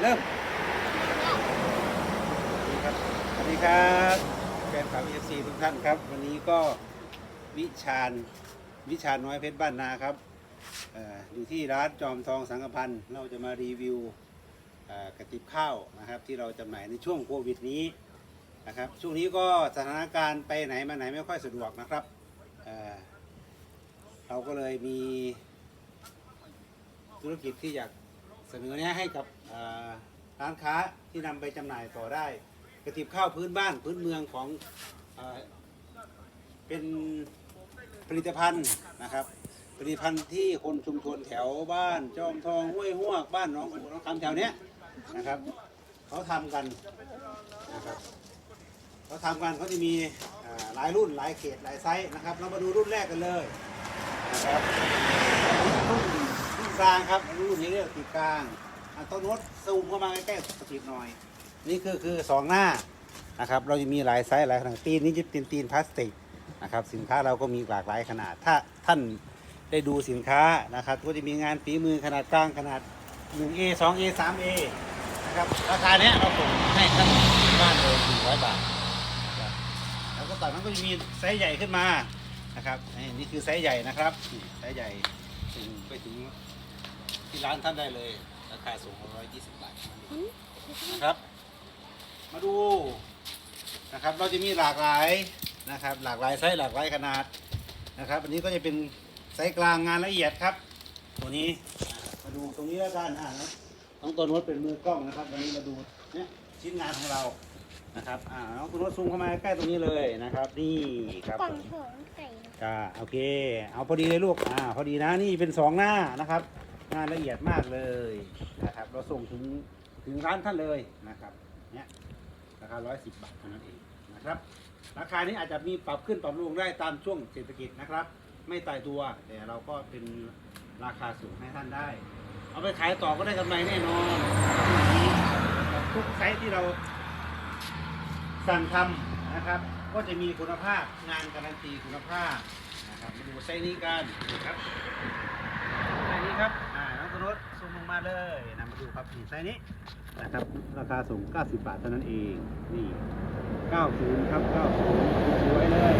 เริ่มสวัสดีครับแฟนคลับเอฟซีทุกท่านครับ วันนี้ก็วิชาญวิชาญน้อยเพชรบ้านนาครับเอ่ออยู่ที่ร้านจอมทองสังกพันธ์เราจะมารีวิวเอ่อกระติบข้าวนะครับ ที่เราจำหน่ายในช่วงโควิดนี้นะครับช่วงนี้ก็สถานการณ์ไปไหนมาไหนไม่ค่อยสะดวกนะครับเอ่อเราก็เลยมีธุรกิจที่อยากเสนอเนี้ให้กับ ร้านค้าที่นำไปจำหน่ายต่อได้ กระติบข้าวพื้นบ้านพื้นเมืองของอเป็นผลิตภัณฑ์นะครับ ผลิตภัณฑ์ที่คนชุมชนแถวบ้าน จอมทองห้วยหวกบ้านหน้องหูน้องคำแถวเนี้ยนะครับเขาทำกันนะครับเขาทำกันเขาจะมีหลายรุ่นหลายเขตหลายไซส์นะครับ เรามาดูรุ่นแรกกันเลยนะครับรุ่นรุ่นกลางครับรุ่นนี้เรียกติดกลาง อะต้นนดซูมเข้ามาใกล้ๆสติดหน่อย นี่คือคือสองหน้านะครับ เราจะมีหลายไซส์หลายขนาดตีนนี้จะเป็นตีนพลาสติกนะครับ สินค้าเราก็มีหลากหลายขนาด ถ้าท่านได้ดูสินค้านะครับ ก็จะมีงานฝีมือขนาดกลางขนาด 1A 2A 3A นะครับ ราคาเนี้ยเราส่งให้ท่านบ้านเลย100 บาทนะครับแล้วก็ต่อนั้นก็จะมีไซส์ใหญ่ขึ้นมานะครับนี่นี่คือไซส์ใหญ่นะครับนี่ไซส์ใหญ่ถึงไปถึงที่ร้านท่านได้เลย ราคาสูง120 บาทนะครับ มาดูนะครับ เราจะมีหลากหลายนะครับ หลากหลายไซส์หลากหลายขนาดนะครับ อันนี้ก็จะเป็นไซส์กลางงานละเอียดครับ ตัวนี้อ่ามาดูตรงนี้แล้วกันอ่าน้องตัวโน้ตเป็นมือกล้องนะครับวันนี้มาดูเนี่ยชิ้นงานของเรานะครับอ่าน้องตัวโน้ตซูมเข้ามาใกล้ตรงนี้เลยนะครับ นี่ครับกล่องผมโถงไก่ จ้าโอเค เอาพอดีเลยลูกอ่าพอดีนะนี่เป็นสองหน้านะครับ งานละเอียดมากเลยนะครับ เราส่งถึงถึงร้านท่านเลยนะครับเนี่ยราคาร้อยสิบบาทเท่านั้นเองนะครับ ราคานี้อาจจะมีปรับขึ้นปรับลงได้ตามช่วงเศรษฐกิจนะครับ ไม่ตายตัวแต่เราก็เป็นราคาสูงให้ท่านได้ เอาไปขายต่อก็ได้กำไรแน่นอนทุกไซส์ที่เราสั่งทำนะครับ ก็จะมีคุณภาพงานการันตีคุณภาพนะครับมาดูไซส์นี้กันนะครับไซส์นี้ครับ มลงมาเลยนะมาดูครับนี่ไซส์นี้นะครับราคาสูง90 บาทเท่านั้นเองนี่ 90 ครับ 90 สวยเลย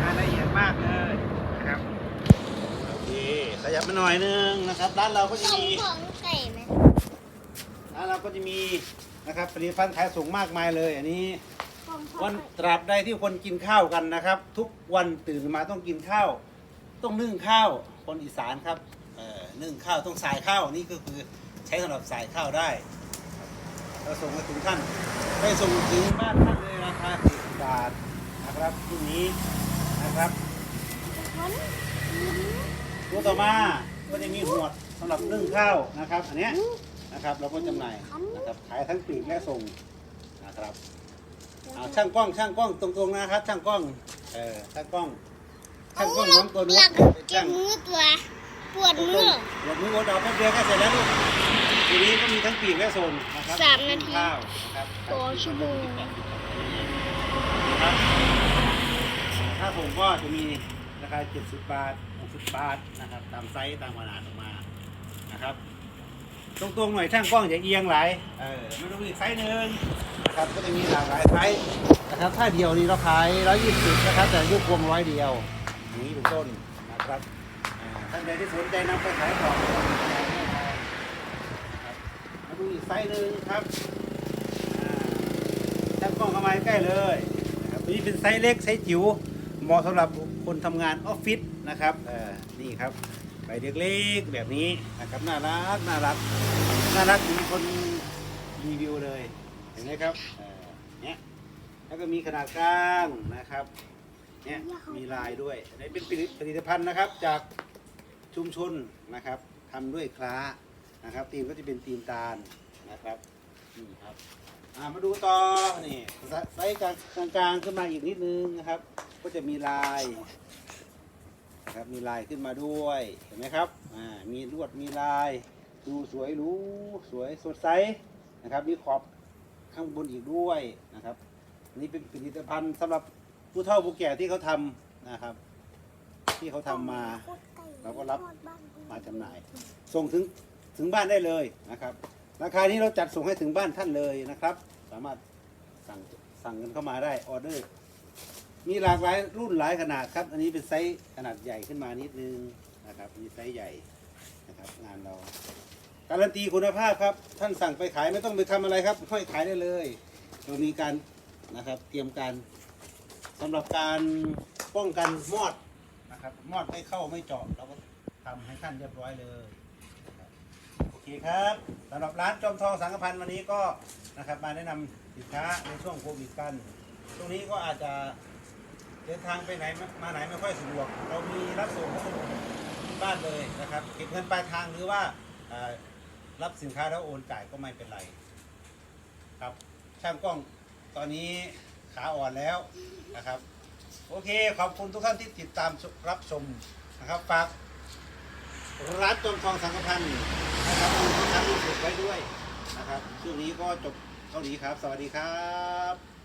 งานละเอียดมากเลยนะครับโอเคขยับมาหน่อยนึงนะครับร้านเราก็จะกล่องมีโถงไก่ไหมร้านเราก็จะมีนะครับผลิตภัณฑ์ขายส่งมากมายเลย อันนี้กล่องโถงวันไก่ตราบใดที่คนกินข้าวกันนะครับ ทุกวันตื่นมาต้องกินข้าว ต้องนึ่งข้าวคนอีสานครับ เอ่อนึ่งข้าวต้องสายข้าวนี่ก็คือใช้สำหรับสายข้าวได้ครับเราส่งมาถึงท่านไปส่งถึงบ้านท่านเลยราคา40บาทนะครับที่นี้นะครับมันยิ้มตัวต่อมาก็จะมีหวดสำหรับนึ่งข้าวนะครับ อันเนี้ยนะครับเราก็จำหน่ายนะครับขายทั้งปลีกและส่งนะครับเอาช่างกล้องช่างกล้องตรงๆนะครับ ช่างกล้องเออช่างกล้องช่างกล้องน้องตัวนู้หนลักเป็นเจ็ช่าบงมือตัว ปวดตรงมือๆหัวมือวดอกแป๊บเดียวก็เสร็จแล้วลูกทีนี้ก็มีทั้งปีกและส่งนะครับสามนาทีข้าวนะครับสองชั่วโมงนะครับถ้าผมก็จะมีราคา70 บาท 60 บาทนะครับ ตามไซส์ตามขนาดออกมานะครับ ตรงๆหน่อยช่างกล้องอย่าเอียงหลายเออไม่ต้องอีไซส์หนึ่งนะครับก็จะมีหลากหลายไซส์นะครับถ้าเดียวนี้เราขาย 120 นะครับ แต่ยุควงร้อยเดียวอย่างนี้เป็นต้นนะครับ ท่านใดที่สนใจนำไปขายต่อก็มีแน่นอนนะครับมาดูอีกไซส์หนึ่งครับอ่าช่างกล้องเข้ามาใกล้เลยนะครับตัวนี้เป็นไซส์เล็กไซส์จิ๋วเหมาะสำหรับคนทำงานออฟฟิศนะครับเออนี่ครับใบเล็กๆแบบนี้นะครับน่ารักน่ารักน่ารักเหมือนคนรีวิวเลยเห็นไหมครับเอ่อเนี่ยแล้วก็มีขนาดกลางนะครับเนี่ยมีลายด้วยอันนี้เป็นผลิตภัณฑ์นะครับจาก ชุมชนนะครับทำด้วยคล้านะครับตีมก็จะเป็นตีมตาลนะครับนี่ครับอ่ามาดูต่อนี่ไซส์กลางกลางขึ้นมาอีกนิดนึงนะครับ ก็จะมีลายนะครับมีลายขึ้นมาด้วยเห็นไหมครับอ่ามีลวดมีลาย ดูสวยหรูสวยสดใสนะครับ มีขอบข้างบนอีกด้วยนะครับนนี่เป็นผลิตภัณฑ์สำหรับผู้เฒ่าผู้แก่ที่เขาทำนะครับ ที่เขาทำมา เราก็รับมาจำหน่าย ส่งถึงถึงบ้านได้เลยนะครับ ราคานี้เราจัดส่งให้ถึงบ้านท่านเลยนะครับ สามารถสั่งสั่งกันเข้ามาได้ออเดอร์ มีหลากหลายรุ่นหลายขนาดครับ อันนี้เป็นไซส์ขนาดใหญ่ขึ้นมานิดนึงนะครับมีไซส์ใหญ่นะครับงานเรา การันตีคุณภาพครับ ท่านสั่งไปขายไม่ต้องไปทำอะไรครับค่อยขายได้เลยเรามีการนะครับเตรียมการสำหรับการป้องกันมอด นะครับมอดไม่เข้าไม่เจาะเราก็ทำให้ท่านเรียบร้อยเลยนะครับโอเคครับสำหรับร้านจอมทองสังกพันธ์วันนี้ก็นะครับมาแนะนำสินค้าในช่วงโควิดกันช่วงนี้ก็อาจจะเดินทางไปไหนมาไหนไม่ค่อยสะดวก เรามีรับส่งพัสดุที่บ้านเลยนะครับเก็บเงินปลายทางหรือว่าอ่ารับสินค้าแล้วโอนจ่ายก็ไม่เป็นไร ครับช่างกล้องตอนนี้ขาอ่อนแล้วนะครับ โอเค ขอบคุณทุกท่านที่ติดตามรับชมนะครับฝากร้านจอมทองสังกพันธ์นะครับทุกทานรู้สึกไว้ด้วยนะครับช่วงนี้ก็จบเท่านี้ครับ สวัสดีครับ